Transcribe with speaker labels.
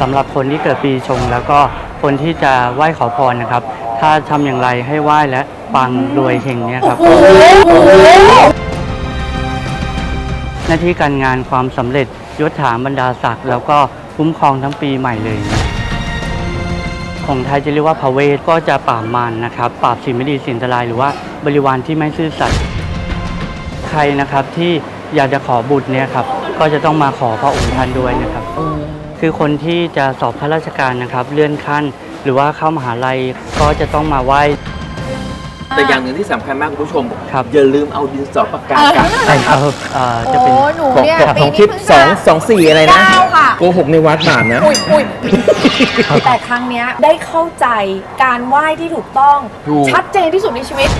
Speaker 1: สำหรับคนที่เกิดปีชง แล้วก็คนที่จะไหว้ขอพรนะครับ ถ้าทำอย่างไรให้ไหว้และปังรวยเฮงเนี่ยครับ หน้าที่การงานความสำเร็จยศถาบรรดาศักดิ์แล้วก็คุ้มครองทั้งปีใหม่เลยนะของไทยจะเรียกว่าพระเวทก็จะปราบมารนะครับปราบสิ่งไม่ดีสิ่งอันตรายหรือว่าบริวารที่ไม่ซื่อสัตย์ใครนะครับที่อยากจะขอบุตรเนี่ยครับก็จะต้องมาขอพระองค์ท่านด้วยนะครับ คือคนที่จะสอบข้าราชการนะครับ เลื่อนขั้น หรือว่าเข้ามหาลัยก็จะต้องมาไหว้
Speaker 2: แต่อย่างหนึ่งที่สำคัญมากคุณผู้ชม
Speaker 1: ครับ
Speaker 2: อย่าลืมเอาดินสอปากกากับ
Speaker 1: ใช่ครับเอ่อจะ
Speaker 3: โอ้
Speaker 1: เป็น
Speaker 3: หนู
Speaker 2: ของ
Speaker 3: เนี่ย
Speaker 2: ของ
Speaker 3: ปี
Speaker 2: ของ
Speaker 3: นี้
Speaker 2: ทิป
Speaker 3: เพิ่ง
Speaker 2: สอง
Speaker 3: จะ
Speaker 2: สองสี่อะไรนะ
Speaker 3: เก้าค่ะ
Speaker 2: โกหกในวัดบาปนะ
Speaker 3: อุ้ยอุ้ยแต่ครั้งเนี้ยได้เข้าใจการไหว้ที่ถูกต้อง
Speaker 2: ถูก
Speaker 3: ชัดเจนที่สุดในชีวิต